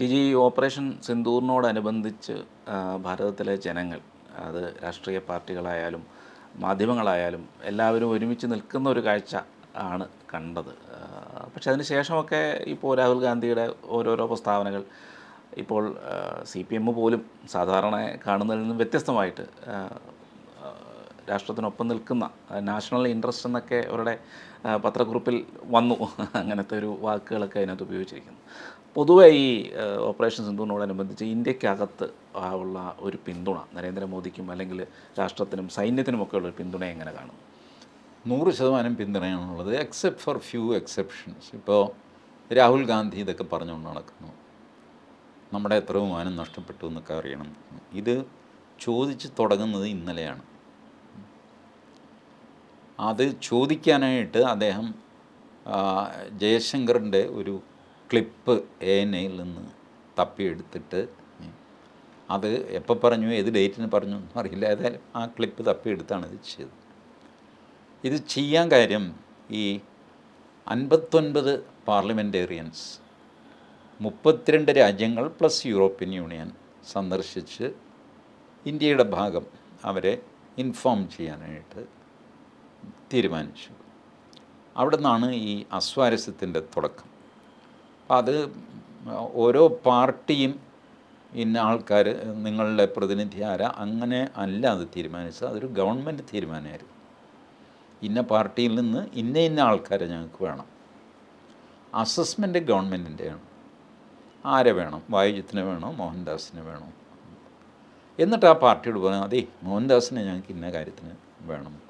T G operation സിന്ദൂറിനോടനുബന്ധിച്ച് ഭാരതത്തിലെ ജനങ്ങൾ അത് രാഷ്ട്രീയ പാർട്ടികളായാലും മാധ്യമങ്ങളായാലും എല്ലാവരും ഒരുമിച്ച് നിൽക്കുന്ന ഒരു കാഴ്ച ആണ് കണ്ടത്. പക്ഷേ അതിന് ശേഷമൊക്കെ ഇപ്പോൾ രാഹുൽ ഗാന്ധിയുടെ ഓരോരോ പ്രസ്താവനകൾ ഇപ്പോൾ സി പി എം പോലും സാധാരണ കാണുന്നതിൽ നിന്നും വ്യത്യസ്തമായിട്ട് രാഷ്ട്രത്തിനൊപ്പം നിൽക്കുന്ന നാഷണൽ ഇൻട്രസ്റ്റ് എന്നൊക്കെ അവരുടെ പത്രക്കുറിപ്പിൽ വന്നു. അങ്ങനത്തെ ഒരു വാക്കുകളൊക്കെ അതിനകത്ത് ഉപയോഗിച്ചിരിക്കുന്നു. പൊതുവെ ഈ ഓപ്പറേഷൻ സിന്ധുവിനോടനുബന്ധിച്ച് ഇന്ത്യക്കകത്ത് ഉള്ള ഒരു പിന്തുണ നരേന്ദ്രമോദിക്കും അല്ലെങ്കിൽ രാഷ്ട്രത്തിനും സൈന്യത്തിനുമൊക്കെ ഉള്ള ഒരു പിന്തുണ എങ്ങനെ കാണും നൂറ് ശതമാനം പിന്തുണയാണുള്ളത് എക്സെപ്റ്റ് ഫോർ ഫ്യൂ എക്സെപ്ഷൻസ് ഇപ്പോൾ രാഹുൽ ഗാന്ധി ഇതൊക്കെ പറഞ്ഞുകൊണ്ട് നടക്കുന്നു. നമ്മുടെ എത്ര വിമാനം നഷ്ടപ്പെട്ടു എന്നൊക്കെ അറിയണം. ഇത് ചോദിച്ച് തുടങ്ങുന്നത് ഇന്നലെയാണ്. അത് ചോദിക്കാനായിട്ട് അദ്ദേഹം ജയശങ്കറിന്റെ ഒരു ക്ലിപ്പ് എ എൻ എയിൽ നിന്ന് തപ്പിയെടുത്തിട്ട് അത് എപ്പോൾ പറഞ്ഞു ഏത് ഡേറ്റിന് പറഞ്ഞു ഒന്നും അറിയില്ല. ഏതായാലും ആ ക്ലിപ്പ് തപ്പിയെടുത്താണ് ഇത് ചെയ്തത്. ഇത് ചെയ്യാൻ കാര്യം ഈ അൻപത്തൊൻപത് പാർലമെന്റേറിയൻസ് മുപ്പത്തിരണ്ട് രാജ്യങ്ങൾ പ്ലസ് യൂറോപ്യൻ യൂണിയൻ സന്ദർശിച്ച് ഇന്ത്യയുടെ ഭാഗം അവരെ ഇൻഫോം ചെയ്യാനായിട്ട് തീരുമാനിച്ചു. അവിടെ നിന്നാണ് ഈ അസ്വാരസ്യത്തിന്റെ തുടക്കം. അത് ഓരോ പാർട്ടിയും ഇന്ന ആൾക്കാർ നിങ്ങളുടെ പ്രതിനിധി ആരാ അങ്ങനെ അല്ല അത് തീരുമാനിച്ചത്. അതൊരു ഗവൺമെന്റ് തീരുമാനമായിരുന്നു. ഇന്ന പാർട്ടിയിൽ നിന്ന് ഇന്ന ഇന്ന ആൾക്കാരെ ഞങ്ങൾക്ക് വേണം. അസസ്മെന്റ് ഗവൺമെന്റിന്റെയാണ് ആരെ വേണം? വായുജിത്തിനെ വേണോ? മോഹൻദാസിനെ വേണോ? എന്നിട്ട് ആ പാർട്ടിയോട് പറഞ്ഞു അതെ മോഹൻദാസിനെ ഞങ്ങൾക്ക് ഇന്ന കാര്യത്തിന് വേണം.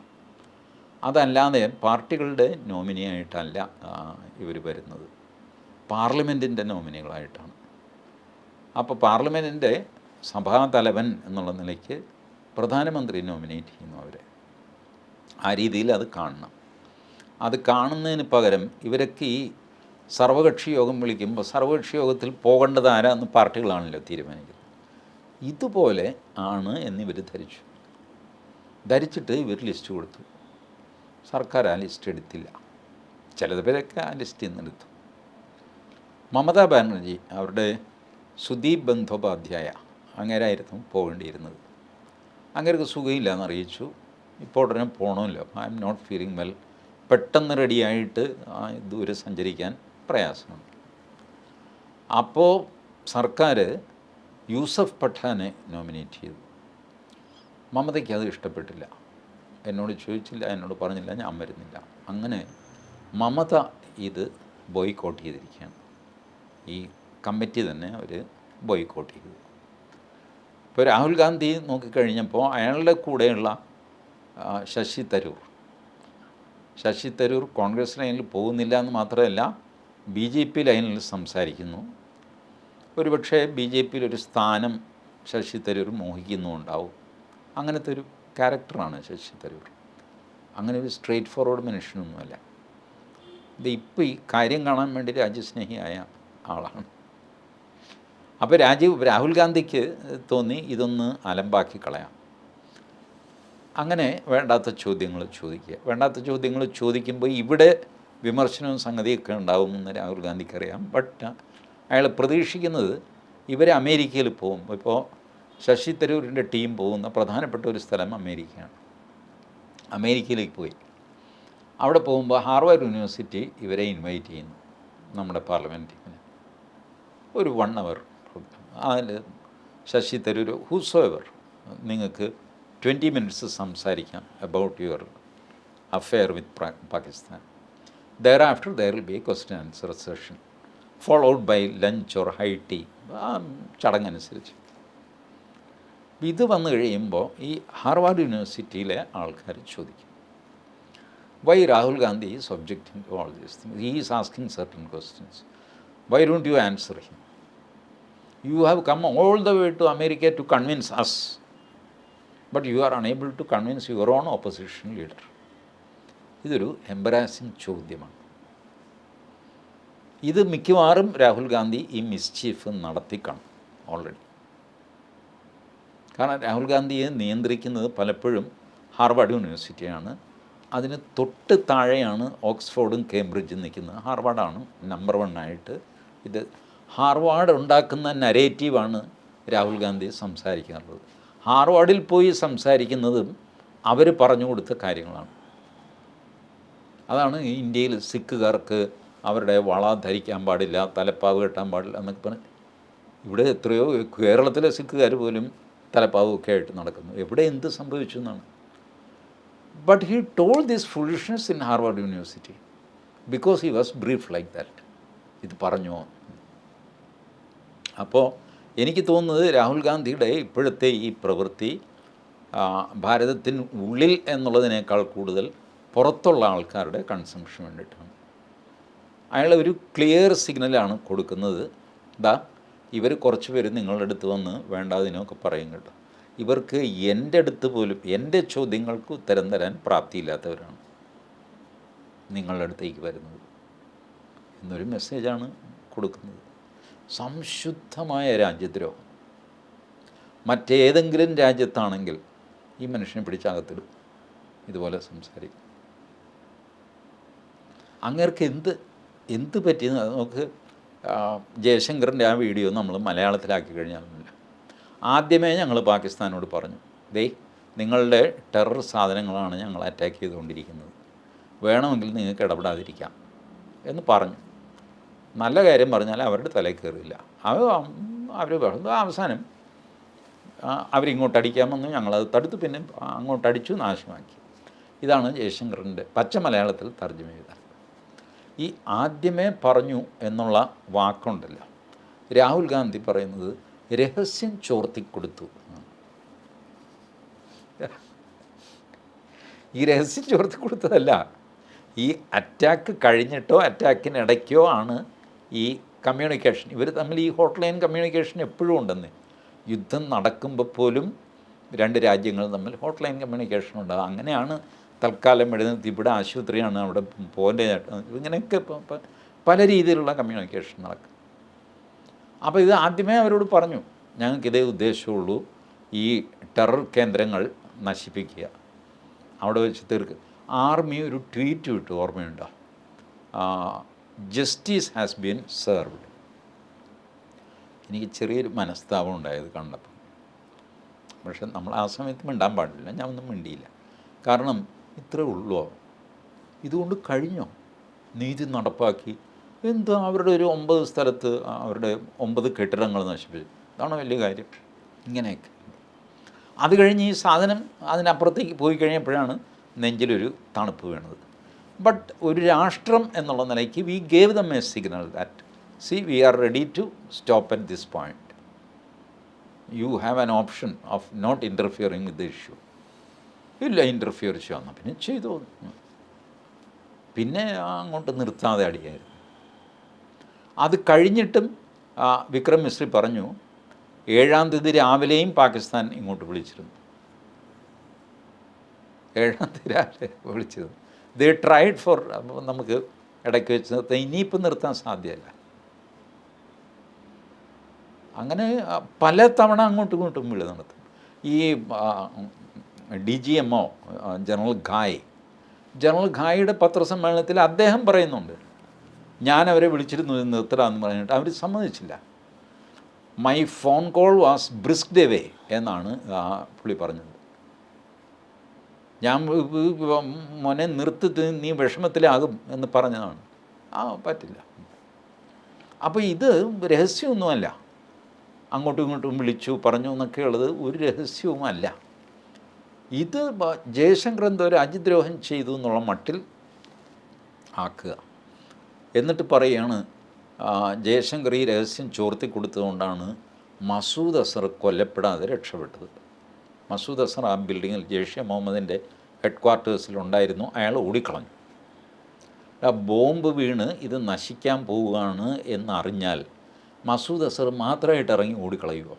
അതല്ലാതെ പാർട്ടികളുടെ നോമിനിയായിട്ടല്ല ഇവർ വരുന്നത്. പാർലമെന്റിന്റെ നോമിനികളായിട്ടാണ്. അപ്പോൾ പാർലമെന്റിന്റെ സഭാ തലവൻ എന്നുള്ള നിലയ്ക്ക് പ്രധാനമന്ത്രി നോമിനേറ്റ് ചെയ്യുന്നു അവരെ. ആ രീതിയിൽ അത് കാണണം. അത് കാണുന്നതിന് പകരം ഇവരൊക്കെ ഈ സർവകക്ഷി യോഗം വിളിക്കുമ്പോൾ സർവകക്ഷി യോഗത്തിൽ പോകേണ്ടത് ആരാന്ന് പാർട്ടികളാണല്ലോ തീരുമാനിക്കുന്നത്. ഇതുപോലെ ആണ് എന്നിവർ ധരിച്ചു. ധരിച്ചിട്ട് ഇവർ ലിസ്റ്റ് കൊടുത്തു. സർക്കാർ ആ ലിസ്റ്റ് എടുത്തില്ല. ചിലത് പേരൊക്കെ ആ ലിസ്റ്റിൽ നിന്ന് എടുത്തു. മമതാ ബാനർജി അവരുടെ സുദീപ് ബന്ധോപാധ്യായ അങ്ങേരായിരുന്നു പോകേണ്ടിയിരുന്നത്. അങ്ങേർക്ക് സുഖമില്ല എന്ന് അറിയിച്ചു. ഇപ്പോൾ ഉടനെ പോകണമല്ലോ I am not feeling well പെട്ടെന്ന് റെഡിയായിട്ട് ദൂരെ സഞ്ചരിക്കാൻ പ്രയാസമുണ്ട്. അപ്പോൾ സർക്കാർ യൂസഫ് പഠാനെ നോമിനേറ്റ് ചെയ്തു. മമതയ്ക്ക് അത് ഇഷ്ടപ്പെട്ടില്ല. എന്നോട് ചോദിച്ചില്ല എന്നോട് പറഞ്ഞില്ല ഞാൻ വരുന്നില്ല. അങ്ങനെ മമത ഇത് ബോയ്ക്കോട്ട് ചെയ്തിരിക്കുകയാണ്. ഈ കമ്മിറ്റി തന്നെ അവർ ബോയ്ക്കോട്ട് ചെയ്തു. ഇപ്പോൾ രാഹുൽ ഗാന്ധി നോക്കിക്കഴിഞ്ഞപ്പോൾ അയാളുടെ കൂടെയുള്ള ശശി തരൂർ. ശശി തരൂർ കോൺഗ്രസ് ലൈനിൽ പോകുന്നില്ല എന്ന് മാത്രമല്ല ബി ജെ പി ലൈനിൽ സംസാരിക്കുന്നു. ഒരുപക്ഷെ ബി ജെ പിയിൽ ഒരു സ്ഥാനം ശശി തരൂർ മോഹിക്കുന്നുണ്ടാവും. അങ്ങനത്തെ ഒരു ക്യാരക്ടറാണ് ശശി തരൂർ. അങ്ങനെ ഒരു സ്ട്രെയിറ്റ് ഫോർവേഡ് മനുഷ്യനൊന്നുമല്ല. ഇത് ഇപ്പോൾ ഈ കാര്യം കാണാൻ വേണ്ടി രാജ്യസ്നേഹിയായ ആളാണ്. അപ്പോൾ രാജീവ് രാഹുൽ ഗാന്ധിക്ക് തോന്നി ഇതൊന്ന് അലമ്പാക്കി കളയാം. അങ്ങനെ വേണ്ടാത്ത ചോദ്യങ്ങൾ ചോദിക്കുക. വേണ്ടാത്ത ചോദ്യങ്ങൾ ചോദിക്കുമ്പോൾ ഇവിടെ വിമർശനവും സംഗതിയൊക്കെ ഉണ്ടാവുമെന്ന് രാഹുൽ ഗാന്ധിക്ക് അറിയാം ബട്ട് അയാൾ പ്രതീക്ഷിക്കുന്നത് ഇവർ അമേരിക്കയിൽ പോകും ഇപ്പോൾ ശശി തരൂരിന്റെ ടീം പോകുന്ന പ്രധാനപ്പെട്ട ഒരു സ്ഥലം അമേരിക്കയാണ്. അമേരിക്കയിലേക്ക് പോയി. അവിടെ പോകുമ്പോൾ ഹാർവാർഡ് യൂണിവേഴ്സിറ്റി ഇവരെ ഇൻവൈറ്റ് ചെയ്യുന്നു നമ്മുടെ പാർലമെന്റ് ടീമിന് ഒരു വൺ അവർ അതിൽ ശശി തരൂർ ഹൂസോ എവർ നിങ്ങൾക്ക് ട്വന്റി മിനിറ്റ്സ് സംസാരിക്കാം about your affair with Pakistan thereafter there will be a question answer session followed by lunch or high tea ആ ചടങ്ങനുസരിച്ച്. ഇത് വന്നു കഴിയുമ്പോൾ ഈ ഹാർവാർഡ് യൂണിവേഴ്സിറ്റിയിലെ ആൾക്കാർ ചോദിക്കും why Rahul Gandhi subject all these things he is asking certain questions why don't you answer him you have come all the way to America to convince us but you are unable to convince your own opposition leader ഇതൊരു embarrassing ചോദ്യമാണ്. ഇത് മിക്കവാറും രാഹുൽ ഗാന്ധി ഈ mischief നടത്തിക്കാണും already കാരണം രാഹുൽ ഗാന്ധിയെ നിയന്ത്രിക്കുന്നത് പലപ്പോഴും Harvard യൂണിവേഴ്സിറ്റിയാണ്. അതിന് തൊട്ട് താഴെയാണ് ഓക്സ്ഫോർഡും കേംബ്രിഡ്ജും നിൽക്കുന്നത്. ഹാർവാർഡാണ് നമ്പർ വൺ ആയിട്ട് ഇത് ഹാർവാർഡ് ഉണ്ടാക്കുന്ന നരേറ്റീവാണ് രാഹുൽ ഗാന്ധി സംസാരിക്കാറുള്ളത്. ഹാർവാർഡിൽ പോയി സംസാരിക്കുന്നതും അവർ പറഞ്ഞു കൊടുത്ത കാര്യങ്ങളാണ്. അതാണ് ഇന്ത്യയിൽ സിഖുകാർക്ക് അവരുടെ വള ധരിക്കാൻ പാടില്ല തലപ്പാവ് കെട്ടാൻ പാടില്ല എന്നൊക്കെ പറഞ്ഞു ഇവിടെ എത്രയോ കേരളത്തിലെ സിഖുകാർ പോലും തലപ്പാവൊക്കെ ആയിട്ട് നടക്കുന്നു. എവിടെ എന്ത് സംഭവിച്ചു എന്നാണ്. But he told this foolishness in Harvard University because he was brief like that ഇത് പറഞ്ഞോ? അപ്പോൾ എനിക്ക് തോന്നുന്നത് രാഹുൽ ഗാന്ധിയുടെ ഇപ്പോഴത്തെ ഈ പ്രവൃത്തി ഭാരതത്തിന് ഉള്ളിൽ എന്നുള്ളതിനേക്കാൾ കൂടുതൽ പുറത്തുള്ള ആൾക്കാരുടെ കൺസംഷൻ വേണ്ടിയിട്ടാണ്. അയാൾ ഒരു ക്ലിയർ സിഗ്നലാണ് കൊടുക്കുന്നത്. ദാ ഇവർ കുറച്ച് പേര് നിങ്ങളുടെ അടുത്ത് വന്ന് വേണ്ടാതിനൊക്കെ പറയും കേട്ടോ. ഇവർക്ക് എന്റെ അടുത്ത് പോലും എന്റെ ചോദ്യങ്ങൾക്ക് ഉത്തരം തരാൻ പ്രാപ്തിയില്ലാത്തവരാണ് നിങ്ങളുടെ അടുത്തേക്ക് വരുന്നത്. എന്നൊരു മെസ്സേജാണ് കൊടുക്കുന്നത്. സംശുദ്ധമായ രാജ്യദ്രോഹം. മറ്റേതെങ്കിലും രാജ്യത്താണെങ്കിൽ ഈ മനുഷ്യനെ പിടിച്ചകത്തിടും. ഇതുപോലെ സംസാരിക്കും. അങ്ങേർക്ക് എന്ത് എന്ത് പറ്റിയെന്ന് നമുക്ക് ജയശങ്കറിന്റെ ആ വീഡിയോ നമ്മൾ മലയാളത്തിലാക്കി കഴിഞ്ഞാലൊന്നുമില്ല ആദ്യമേ ഞങ്ങൾ പാകിസ്ഥാനോട് പറഞ്ഞു ദേ നിങ്ങളുടെ ടെറർ സാധനങ്ങളാണ് ഞങ്ങൾ അറ്റാക്ക് ചെയ്തുകൊണ്ടിരിക്കുന്നത്. വേണമെങ്കിൽ നിങ്ങൾക്ക് ഇടപെടാതിരിക്കാം. എന്ന് പറഞ്ഞു. നല്ല കാര്യം പറഞ്ഞാൽ അവരുടെ തലയിൽ കയറില്ല. അവർ അവർ അവസാനം ആ, അവരിങ്ങോട്ട് അടിക്കാമെന്ന് ഞങ്ങളത് തടുത്ത്. പിന്നെ അങ്ങോട്ട് അടിച്ചു നാശമാക്കി. ഇതാണ് ജയശങ്കറിന്റെ പച്ച മലയാളത്തിൽ തർജമ ചെയ്തത് ഈ ആദ്യമേ പറഞ്ഞു എന്നുള്ള വാക്കുണ്ടല്ലോ. രാഹുൽ ഗാന്ധി പറയുന്നത് രഹസ്യം ചോർത്തിക്കൊടുത്തു. ഈ രഹസ്യം ചോർത്തിക്കൊടുത്തതല്ല. ഈ അറ്റാക്ക് കഴിഞ്ഞിട്ടോ അറ്റാക്കിനിടയ്ക്കോ ആണ് ഈ കമ്മ്യൂണിക്കേഷൻ ഇവർ തമ്മിൽ ഈ ഹോട്ട്ലൈൻ കമ്മ്യൂണിക്കേഷൻ എപ്പോഴും ഉണ്ടെന്ന്. യുദ്ധം നടക്കുമ്പോൾ പോലും രണ്ട് രാജ്യങ്ങൾ തമ്മിൽ ഹോട്ട്ലൈൻ കമ്മ്യൂണിക്കേഷൻ ഉണ്ട്. അങ്ങനെയാണ് തൽക്കാലം എഴുതുന്നത് ഇവിടെ ആശുപത്രിയാണ് അവിടെ പോലെ ഇങ്ങനെയൊക്കെ പല രീതിയിലുള്ള കമ്മ്യൂണിക്കേഷൻ നടക്കും. അപ്പോൾ ഇത് ആദ്യമേ അവരോട് പറഞ്ഞു. ഞങ്ങൾക്കിതേ ഉദ്ദേശമുള്ളൂ. ഈ ടെറർ കേന്ദ്രങ്ങൾ നശിപ്പിക്കുക. അവിടെ വെച്ച് തീർക്ക്. ആർമി ഒരു ട്വീറ്റ് വിട്ടു ഓർമ്മയുണ്ടോ? ജസ്റ്റിസ് ഹാസ് ബീൻ സെർവ്ഡ് എനിക്ക് ചെറിയൊരു മനസ്താപം ഉണ്ടായത് കണ്ടപ്പോൾ. പക്ഷെ നമ്മൾ ആ സമയത്ത് മിണ്ടാൻ പാടില്ല. ഞാൻ ഒന്നും മിണ്ടിയില്ല. കാരണം ഇത്രേ ഉള്ളോ. ഇതുകൊണ്ട് കഴിഞ്ഞോ? നീതി നടപ്പാക്കി. എന്താ അവരുടെ ഒരു ഒമ്പത് സ്ഥലത്ത് അവരുടെ ഒമ്പത് കെട്ടിടങ്ങൾ നശിപ്പിച്ചു? ഇതാണ് വലിയ കാര്യം. ഇങ്ങനെയൊക്കെ. അത് കഴിഞ്ഞ് ഈ സാധനം അതിനപ്പുറത്തേക്ക് പോയി കഴിഞ്ഞപ്പോഴാണ് നെഞ്ചിലൊരു തണുപ്പ് വീണത്. ബട്ട് ഒരു രാഷ്ട്രം എന്നുള്ള നിലയ്ക്ക് we gave them a signal that see we are ready to stop at this point you have an option of not interfering with the issue ഇല്ല ഇന്റർഫിയർ ചെയ്യാമെന്ന് പിന്നെ ചെയ്തു. പിന്നെ അങ്ങോട്ട് നിർത്താതെ അടിയായിരുന്നു. അത് കഴിഞ്ഞിട്ടും വിക്രം മിശ്രി പറഞ്ഞു ഏഴാം തീയതി രാവിലെയും പാകിസ്ഥാൻ ഇങ്ങോട്ട് വിളിച്ചിരുന്നു. ഏഴാം തീയതി രാവിലെ വിളിച്ചത് ദേ ട്രൈഡ് ഫോർ നമുക്ക് ഇടയ്ക്ക് വെച്ച് നിർത്താൻ ഇനിയിപ്പം നിർത്താൻ സാധ്യമല്ല അങ്ങനെ പല തവണ അങ്ങോട്ടും ഇങ്ങോട്ടും വിളി നടത്തും. ഈ D G M O general Khai. General ഖായിയുടെ പത്രസമ്മേളനത്തിൽ അദ്ദേഹം പറയുന്നുണ്ട് ഞാൻ അവരെ വിളിച്ചിരുന്നു നിർത്തലാന്ന് പറഞ്ഞിട്ട് അവർ സമ്മതിച്ചില്ല. My phone call was brisk the എന്നാണ് പുള്ളി പറഞ്ഞത്. ഞാൻ മോനെ നിർത്തി നീ വിഷമത്തിലാകും എന്ന് പറഞ്ഞതാണ്. ആ പറ്റില്ല. അപ്പോൾ ഇത് രഹസ്യമൊന്നുമല്ല. അങ്ങോട്ടും ഇങ്ങോട്ടും വിളിച്ചു പറഞ്ഞു എന്നൊക്കെയുള്ളത് ഒരു രഹസ്യവുമല്ല. ഇത് ജയശങ്കർ എന്തോ രാജ്യദ്രോഹം ചെയ്തു എന്നുള്ള മട്ടിൽ ആക്കുക. എന്നിട്ട് പറയുകയാണ് ജയശങ്കർ ഈ രഹസ്യം ചോർത്തി കൊടുത്തതുകൊണ്ടാണ് മസൂദ് അസർ കൊല്ലപ്പെടാതെ രക്ഷപ്പെട്ടത്. മസൂദ് അസർ ആ ബിൽഡിങ്ങിൽ ജെയ്ഷെ മുഹമ്മദിന്റെ ഹെഡ് ക്വാർട്ടേഴ്സിലുണ്ടായിരുന്നു അയാൾ ഓടിക്കളഞ്ഞു. ആ ബോംബ് വീണ് ഇത് നശിക്കാൻ പോവുകയാണ് എന്നറിഞ്ഞാൽ മസൂദ് അസർ മാത്രമായിട്ട് ഇറങ്ങി ഓടിക്കളയുക.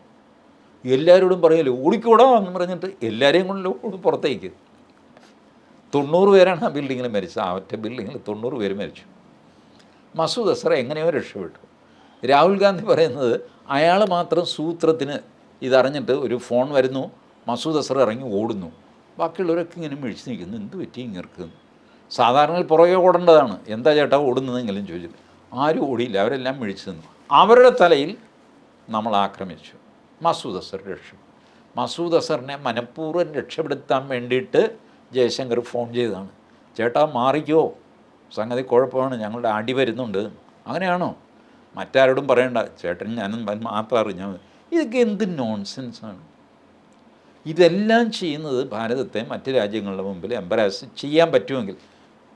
എല്ലാവരോടും പറയല്ലോ ഓടിക്കൂടാ എന്ന് പറഞ്ഞിട്ട് എല്ലാവരെയും കൊണ്ട് പുറത്തേക്ക്. തൊണ്ണൂറ് പേരാണ് ആ ബിൽഡിങ്ങിൽ മരിച്ചത്. ആ ഒറ്റ ബിൽഡിങ്ങിൽ തൊണ്ണൂറ് പേര് മരിച്ചു. മസൂദ് അസർ എങ്ങനെയോ രക്ഷപ്പെട്ടു. രാഹുൽ ഗാന്ധി പറയുന്നത് അയാൾ മാത്രം സൂത്രത്തിന് ഇതറിഞ്ഞിട്ട് ഒരു ഫോൺ വരുന്നു. മസൂദ് അസർ ഇറങ്ങി ഓടുന്നു. ബാക്കിയുള്ളവരൊക്കെ ഇങ്ങനെ മിഴിച്ച് നിൽക്കുന്നു. എന്ത് പറ്റി ഇങ്ങർക്ക് സാധാരണ പുറകെ ഓടേണ്ടതാണ്. എന്താ ചേട്ടാ ഓടുന്നതെങ്കിലും ചോദിച്ചു. ആരും ഓടിയില്ല. അവരെല്ലാം മിഴിച്ച് നിന്നു. അവരുടെ തലയിൽ നമ്മൾ ആക്രമിച്ചു. മസൂദ് അസർ രക്ഷപ്പെട്ടു മസൂദ് അസറിനെ മനഃപൂർവം രക്ഷപ്പെടുത്താൻ വേണ്ടിയിട്ട് ജയശങ്കർ ഫോൺ ചെയ്തതാണ്. ചേട്ടാ മാറിക്കോ. സംഗതി കുഴപ്പമാണ്. ഞങ്ങളുടെ അടി വരുന്നുണ്ട്. അങ്ങനെയാണോ? മറ്റാരോടും പറയണ്ട. ചേട്ടൻ ഞാനും മാത്രം അറിഞ്ഞാൽ മതി. ഇതൊക്കെ എന്ത് നോൺസെൻസാണ് ഇതെല്ലാം ചെയ്യുന്നത് ഭാരതത്തെ മറ്റ് രാജ്യങ്ങളുടെ മുമ്പിൽ എംബറാസ് ചെയ്യാൻ പറ്റുമെങ്കിൽ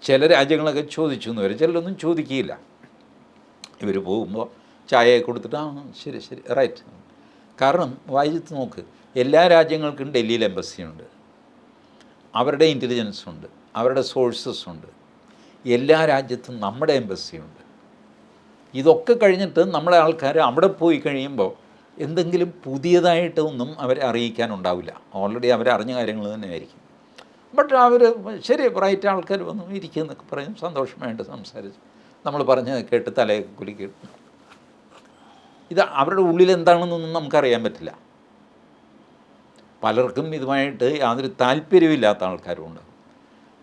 ചില രാജ്യങ്ങളൊക്കെ ചോദിച്ചു എന്ന് വരും. ചിലരൊന്നും ചോദിക്കുകയില്ല. ഇവർ പോകുമ്പോൾ ചായ കൊടുത്തിട്ട് ആ ശരി ശരി റൈറ്റ് കാരണം വായിച്ച് നോക്ക് എല്ലാ രാജ്യങ്ങൾക്കും ഡൽഹിയിൽ എംബസിയുണ്ട് അവരുടെ ഇന്റലിജൻസ് ഉണ്ട്. അവരുടെ സോഴ്സസ് ഉണ്ട്. എല്ലാ രാജ്യത്തും നമ്മുടെ എംബസിയുണ്ട് ഇതൊക്കെ കഴിഞ്ഞിട്ട് നമ്മുടെ ആൾക്കാർ അവിടെ പോയി കഴിയുമ്പോൾ എന്തെങ്കിലും പുതിയതായിട്ടൊന്നും അവരെ അറിയിക്കാനുണ്ടാവില്ല. ഓൾറെഡി അവരറിഞ്ഞ കാര്യങ്ങൾ തന്നെയായിരിക്കും. ബട്ട് അവർ ശരി ബ്രൈറ്റ് ആൾക്കാർ വന്നു ഇരിക്കുന്നൊക്കെ പറയും സന്തോഷമായിട്ട് സംസാരിച്ച് നമ്മൾ പറഞ്ഞത് കേട്ട് തലയൊക്കെ കുലുക്കി. ഇത് അവരുടെ ഉള്ളിൽ എന്താണെന്നൊന്നും നമുക്കറിയാൻ പറ്റില്ല. പലർക്കും ഇതുമായിട്ട് യാതൊരു താല്പര്യമില്ലാത്ത ആൾക്കാരുമുണ്ട്.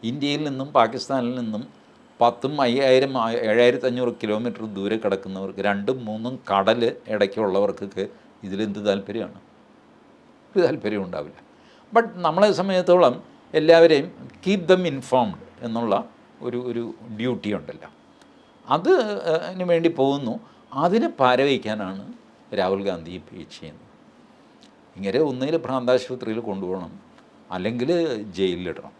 ഇന്ത്യയിൽ നിന്നും പാകിസ്ഥാനിൽ നിന്നും പത്തും അയ്യായിരം ഏഴായിരത്തി അഞ്ഞൂറ് കിലോമീറ്റർ ദൂരെ കിടക്കുന്നവർക്ക് രണ്ടും മൂന്നും കടൽ ഇടയ്ക്കുള്ളവർക്കൊക്കെ ഇതിലെന്ത് താല്പര്യമാണ്? ഒരു താല്പര്യം ഉണ്ടാവില്ല. ബട്ട് നമ്മളെ സമയത്തോളം എല്ലാവരെയും കീപ് ദം ഇൻഫോംഡ് എന്നുള്ള ഒരു ഒരു ഡ്യൂട്ടി ഉണ്ടല്ലോ. അത് അതിന് വേണ്ടി പോകുന്നു. അതിനെ പാരവയ്ക്കാനാണ് രാഹുൽ ഗാന്ധി ഈ ചെയ്യുന്നത്. ഇങ്ങനെ ഒന്നുകിൽ ഭ്രാന്താശുപത്രിയിൽ കൊണ്ടുപോകണം. അല്ലെങ്കിൽ ജയിലിലിടണം.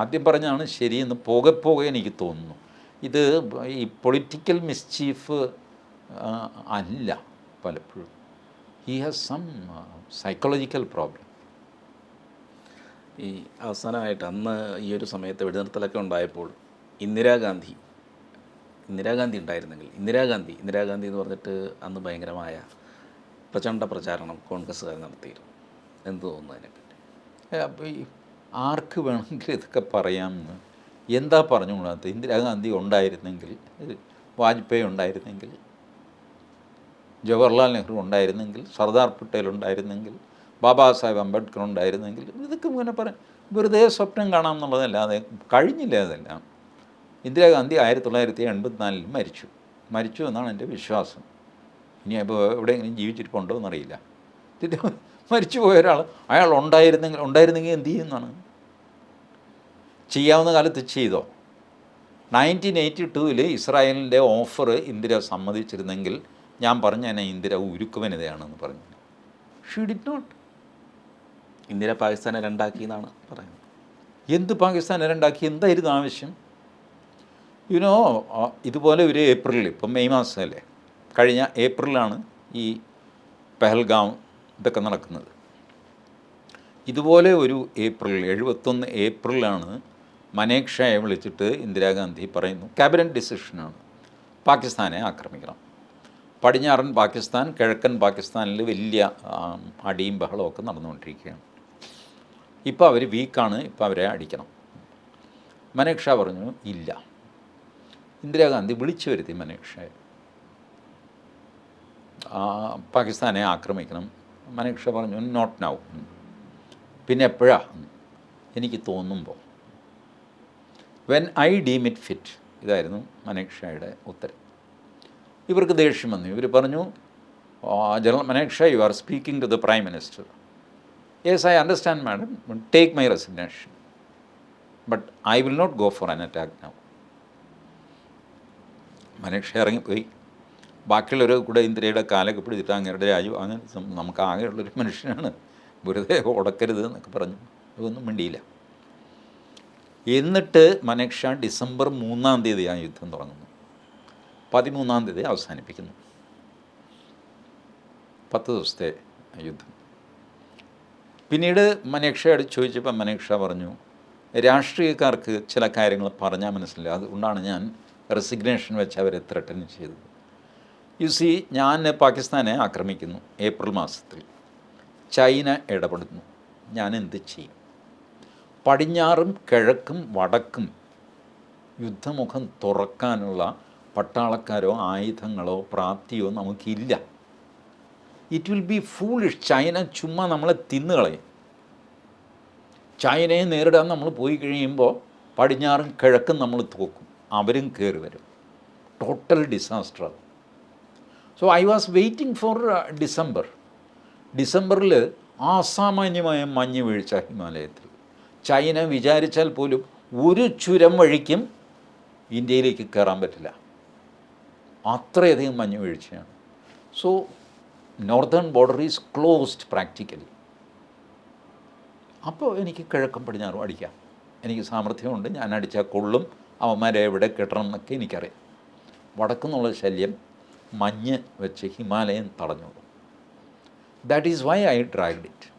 ആദ്യം പറഞ്ഞാണ് ശരിയെന്ന് പോകെ പോകെ എനിക്ക് തോന്നുന്നു. ഇത് ഈ പൊളിറ്റിക്കൽ മിസ്ചീഫ് അല്ല പലപ്പോഴും. He has some psychological problem ഈ അവസാനമായിട്ട് അന്ന് ഈ ഒരു സമയത്ത് വെടിനിർത്തലൊക്കെ ഉണ്ടായപ്പോൾ ഇന്ദിരാഗാന്ധി ഇന്ദിരാഗാന്ധി ഉണ്ടായിരുന്നെങ്കിൽ ഇന്ദിരാഗാന്ധി ഇന്ദിരാഗാന്ധി എന്ന് പറഞ്ഞിട്ട് അന്ന് ഭയങ്കരമായ പ്രചണ്ഡ പ്രചാരണം കോൺഗ്രസ്സുകാർ നടത്തിയിരുന്നു. എന്ത് തോന്നുന്നു അതിനെപ്പറ്റി? ആർക്ക് വേണമെങ്കിലും ഇതൊക്കെ പറയാമെന്ന്. എന്താ പറഞ്ഞുകൂടാത്ത ഇന്ദിരാഗാന്ധി ഉണ്ടായിരുന്നെങ്കിൽ വാജ്പേയി ഉണ്ടായിരുന്നെങ്കിൽ ജവഹർലാൽ നെഹ്റു ഉണ്ടായിരുന്നെങ്കിൽ സർദാർ പട്ടേൽ ഉണ്ടായിരുന്നെങ്കിൽ ബാബാ സാഹേബ് അംബേദ്കർ ഉണ്ടായിരുന്നെങ്കിൽ ഇതൊക്കെ ഇങ്ങനെ പറയാം വെറുതെ സ്വപ്നം കാണാം എന്നുള്ളതല്ലാതെ കഴിഞ്ഞില്ല അതെല്ലാം. ഇന്ദിരാഗാന്ധി ആയിരത്തി തൊള്ളായിരത്തി എൺപത്തിനാലിൽ മരിച്ചു. മരിച്ചു എന്നാണ് എന്റെ വിശ്വാസം. ഇനി ഇപ്പോൾ എവിടെയെങ്കിലും ജീവിച്ചിരിപ്പുണ്ടോ എന്നറിയില്ല. മരിച്ചു പോയ ഒരാൾ അയാൾ ഉണ്ടായിരുന്നെങ്കിൽ ഉണ്ടായിരുന്നെങ്കിൽ എന്ത് ചെയ്യുന്നതാണ് ചെയ്യാവുന്ന കാലത്ത് ചെയ്തോ? നയന്റീൻ എയ്റ്റി ടൂവിൽ ഇസ്രായേലിന്റെ ഓഫർ ഇന്ദിര സമ്മതിച്ചിരുന്നെങ്കിൽ ഞാൻ പറഞ്ഞു എന്നെ ഇന്ദിര ഉരുക്കുവനിതയാണെന്ന് പറഞ്ഞു. ഷീ ഡിഡ് നോട്ട് ഇന്ദിര പാകിസ്ഥാനെ രണ്ടാക്കി എന്നാണ് പറയുന്നത്. എന്ത് പാകിസ്ഥാനെ രണ്ടാക്കി? എന്തായിരുന്നു ആവശ്യം? യുനോ ഇതുപോലെ ഒരു ഏപ്രിലിൽ ഇപ്പം മെയ് മാസമല്ലേ? കഴിഞ്ഞ ഏപ്രിലാണ് ഈ പെഹൽഗാം ഇതൊക്കെ നടക്കുന്നത്. ഇതുപോലെ ഒരു ഏപ്രിൽ എഴുപത്തൊന്ന് ഏപ്രിലാണ് മനേക്ഷയെ വിളിച്ചിട്ട് ഇന്ദിരാഗാന്ധി പറയുന്നു ക്യാബിനറ്റ് ഡിസിഷനാണ്. പാകിസ്ഥാനെ ആക്രമിക്കണം. പടിഞ്ഞാറൻ പാകിസ്ഥാൻ കിഴക്കൻ പാകിസ്ഥാനിൽ വലിയ അടിയും ബഹളവും ഒക്കെ നടന്നുകൊണ്ടിരിക്കുകയാണ്. ഇപ്പോൾ അവർ വീക്കാണ് ഇപ്പോൾ അവരെ അടിക്കണം. മനേക്ഷ പറഞ്ഞു ഇല്ല. ഇന്ദിരാഗാന്ധി വിളിച്ചു വരുത്തി മനേക്ഷയെ. പാകിസ്ഥാനെ ആക്രമിക്കണം. മനേക്ഷ പറഞ്ഞു നോട്ട് നൗ പിന്നെ എപ്പോഴാണ് എനിക്ക് തോന്നുമ്പോൾ when I deem it fit ഇതായിരുന്നു മനേക്ഷയുടെ ഉത്തരം. ഇവർക്ക് ദേഷ്യം വന്നു. ഇവർ പറഞ്ഞു general Manekshaw you are speaking to the prime minister yes I understand madam take my resignation but I will not go for an attack now Manekshaw ഇറങ്ങിപ്പോയി. ബാക്കിയുള്ളവരെ കൂടെ ഇന്ദിരയുടെ കാലൊക്കെ പിടിച്ചിട്ട് അങ്ങേരുടെ രാജു അങ്ങനെ നമുക്ക് ആകെയുള്ളൊരു മനുഷ്യനാണ്. വെറുതെ ഉടക്കരുത് എന്നൊക്കെ പറഞ്ഞു. അതൊന്നും മിണ്ടിയില്ല. എന്നിട്ട് മനേക്ഷ ഡിസംബർ മൂന്നാം തീയതി ആ യുദ്ധം തുടങ്ങുന്നു. പതിമൂന്നാം തീയതി അവസാനിപ്പിക്കുന്നു. പത്ത് ദിവസത്തെ യുദ്ധം. പിന്നീട് മനേക്ഷയോട് ചോദിച്ചപ്പോൾ മനേക്ഷ പറഞ്ഞു രാഷ്ട്രീയക്കാർക്ക് ചില കാര്യങ്ങൾ പറഞ്ഞാൽ മനസ്സിലായി. അതുകൊണ്ടാണ് ഞാൻ റെസിഗ്നേഷൻ വെച്ച് അവരെ ത്രട്ടൻ ചെയ്തത്. യു സി ഞാൻ പാകിസ്ഥാനെ ആക്രമിക്കുന്നു ഏപ്രിൽ മാസത്തിൽ. ചൈന ഇടപെടുന്നു. ഞാൻ എന്ത് ചെയ്യും? പടിഞ്ഞാറും കിഴക്കും വടക്കും യുദ്ധമുഖം തുറക്കാനുള്ള പട്ടാളക്കാരോ ആയുധങ്ങളോ പ്രാപ്തിയോ നമുക്കില്ല. It will be foolish China ചുമ്മാ നമ്മളെ തിന്നുകളയും. ചൈനയെ നേരിടാൻ നമ്മൾ പോയി കഴിയുമ്പോൾ പടിഞ്ഞാറും കിഴക്കും നമ്മൾ തോക്കും. അവരും കയറി വരും. Total disaster so I was waiting for December ഡിസംബറിൽ അസാമാന്യമായ മഞ്ഞ് വീഴ്ച ഹിമാലയത്തിൽ. ചൈന വിചാരിച്ചാൽ പോലും ഒരു ചുരം വഴിക്കും ഇന്ത്യയിലേക്ക് കയറാൻ പറ്റില്ല. അത്രയധികം മഞ്ഞ് വീഴ്ചയാണ്. So northern border is closed practically അപ്പോൾ എനിക്ക് കിഴക്കം പടിഞ്ഞാറും അടിക്കാം. എനിക്ക് സാമർഥ്യമുണ്ട്. ഞാൻ അടിച്ചാൽ കൊള്ളും. അവന്മാരെ എവിടെ കിട്ടണം എന്നൊക്കെ എനിക്കറിയാം. വടക്കുന്നുള്ള ശല്യം മഞ്ഞ് വെച്ച് ഹിമാലയം തടഞ്ഞോളും. That is why I dragged it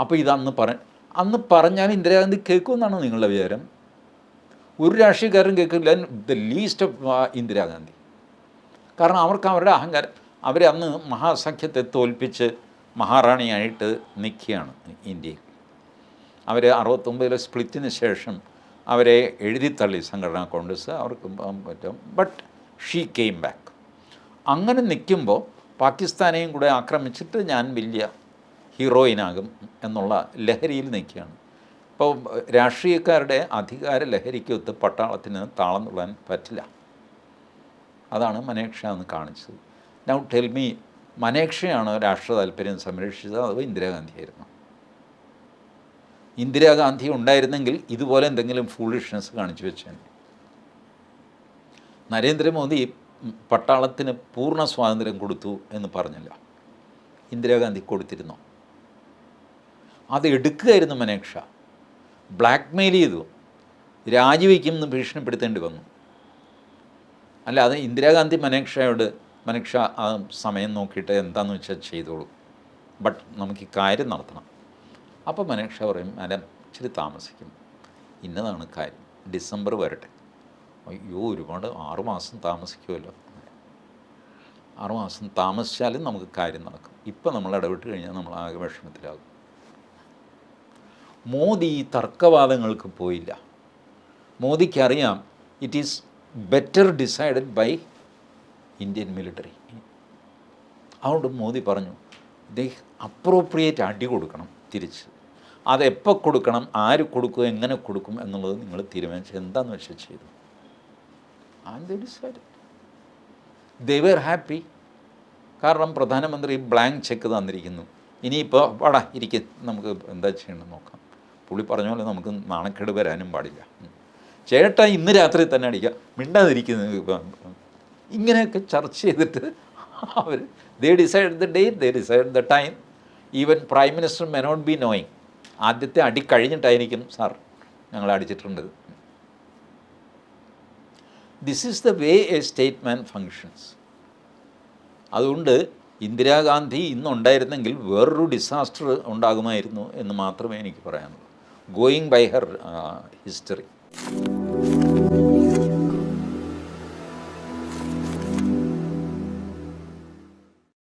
അപ്പോൾ ഇതന്ന് പറ അന്ന് പറഞ്ഞാൽ ഇന്ദിരാഗാന്ധി കേൾക്കുമെന്നാണ് നിങ്ങളുടെ വിചാരം? ഒരു രാഷ്ട്രീയക്കാരനും കേൾക്കില്ല ദ ലീസ്റ്റ് ഓഫ് ഇന്ദിരാഗാന്ധി. കാരണം അവർക്ക് അവരുടെ അഹങ്കാരം അവരെ അന്ന് മഹാസഖ്യത്തെ തോൽപ്പിച്ച് മഹാറാണിയായിട്ട് നിൽക്കുകയാണ് ഇന്ത്യയിൽ അവർ അറുപത്തൊമ്പതിലെ സ്പ്ലിറ്റിന് ശേഷം അവരെ എഴുതിത്തള്ളി സംഘടനാ കോൺഗ്രസ് അവർക്ക് പറ്റും ബട്ട് ഷീ കെയിം ബാക്ക് അങ്ങനെ നിൽക്കുമ്പോൾ പാകിസ്ഥാനെയും കൂടെ ആക്രമിച്ചിട്ട് ഞാൻ വലിയ ഹീറോയിനാകും എന്നുള്ള ലഹരിയിൽ നിൽക്കുകയാണ്. ഇപ്പോൾ രാഷ്ട്രീയക്കാരുടെ അധികാര ലഹരിക്കൊത്ത് പട്ടാളത്തിന് താളം തുള്ളാൻ പറ്റില്ല. അതാണ് മനേക്ഷ എന്ന് കാണിച്ചത്. നൗ ടെൽ മീ മനേക്ഷയാണ് രാഷ്ട്ര താല്പര്യം സംരക്ഷിച്ചത് അതോ ഇന്ദിരാഗാന്ധിയായിരുന്നു? ഇന്ദിരാഗാന്ധി ഉണ്ടായിരുന്നെങ്കിൽ ഇതുപോലെ എന്തെങ്കിലും ഫൂളിഷ്നെസ് കാണിച്ചു വെച്ചാൽ നരേന്ദ്രമോദി പട്ടാളത്തിന് പൂർണ സ്വാതന്ത്ര്യം കൊടുത്തു എന്ന് പറഞ്ഞില്ല. ഇന്ദിരാഗാന്ധി കൊടുത്തിരുന്നോ? അത് എടുക്കുകയായിരുന്നു മനേക്ഷ. ബ്ലാക്ക് മെയിൽ ചെയ്തു. രാജിവെക്കും എന്ന് ഭീഷണിപ്പെടുത്തേണ്ടി വന്നു. അല്ല അത് ഇന്ദിരാഗാന്ധി മനേക്ഷയോട് മനേക്ഷ ആ സമയം നോക്കിയിട്ട് എന്താണെന്ന് വെച്ചാൽ ചെയ്തോളൂ. ബട്ട് നമുക്ക് ഈ കാര്യം നടത്തണം. അപ്പോൾ മനേക്ഷ പറയും മാഡം ഇച്ചിരി താമസിക്കും. ഇന്നതാണ് കാര്യം. ഡിസംബർ വരട്ടെ. അയ്യോ ഒരുപാട് ആറുമാസം താമസിക്കുമല്ലോ ആറുമാസം താമസിച്ചാലും നമുക്ക് കാര്യം നടക്കും. ഇപ്പം നമ്മൾ ഇടപെട്ട് കഴിഞ്ഞാൽ നമ്മൾ ആകെ വിഷമത്തിലാകും. മോദി ഈ തർക്കവാദങ്ങൾക്ക് പോയില്ല. മോദിക്കറിയാം it is better decided by Indian military അതുകൊണ്ട് മോദി പറഞ്ഞു ഇദ്ദേഹം അപ്രോപ്രിയേറ്റ് അടി കൊടുക്കണം തിരിച്ച്. അതെപ്പോൾ കൊടുക്കണം ആര് കൊടുക്കും എങ്ങനെ കൊടുക്കും എന്നുള്ളത് നിങ്ങൾ തീരുമാനിച്ചു എന്താണെന്ന് വെച്ചാൽ ചെയ്തു. ആൻഡ് ദേ ഹാപ്പി കാരണം പ്രധാനമന്ത്രി ബ്ലാങ്ക് ചെക്ക് തന്നിരിക്കുന്നു. ഇനിയിപ്പോൾ വാടാ ഇരിക്കും. നമുക്ക് എന്താ ചെയ്യണമെന്ന് നോക്കാം. പുള്ളി പറഞ്ഞ പോലെ നമുക്ക് നാണക്കേട് വരാനും പാടില്ല. ചേട്ട ഇന്ന് രാത്രി തന്നെ അടിക്കുക മിണ്ടാതിരിക്കുന്നത് ഇപ്പം ഇങ്ങനെയൊക്കെ ചർച്ച ചെയ്തിട്ട് അവർ they decide the date they decide the time even prime minister may not be knowing ആദ്യത്തെ അടി കഴിഞ്ഞിട്ടായിരിക്കും സാർ ഞങ്ങൾ അടിച്ചിട്ടുണ്ട് this is the way a statesman functions അതുകൊണ്ട് ഇന്ദിരാഗാന്ധി ഇന്നുണ്ടായിരുന്നെങ്കിൽ വേറൊരു ഡിസാസ്റ്റർ ഉണ്ടാകുമായിരുന്നു എന്ന് മാത്രമേ എനിക്ക് പറയാനുള്ളൂ. going by her uh, history.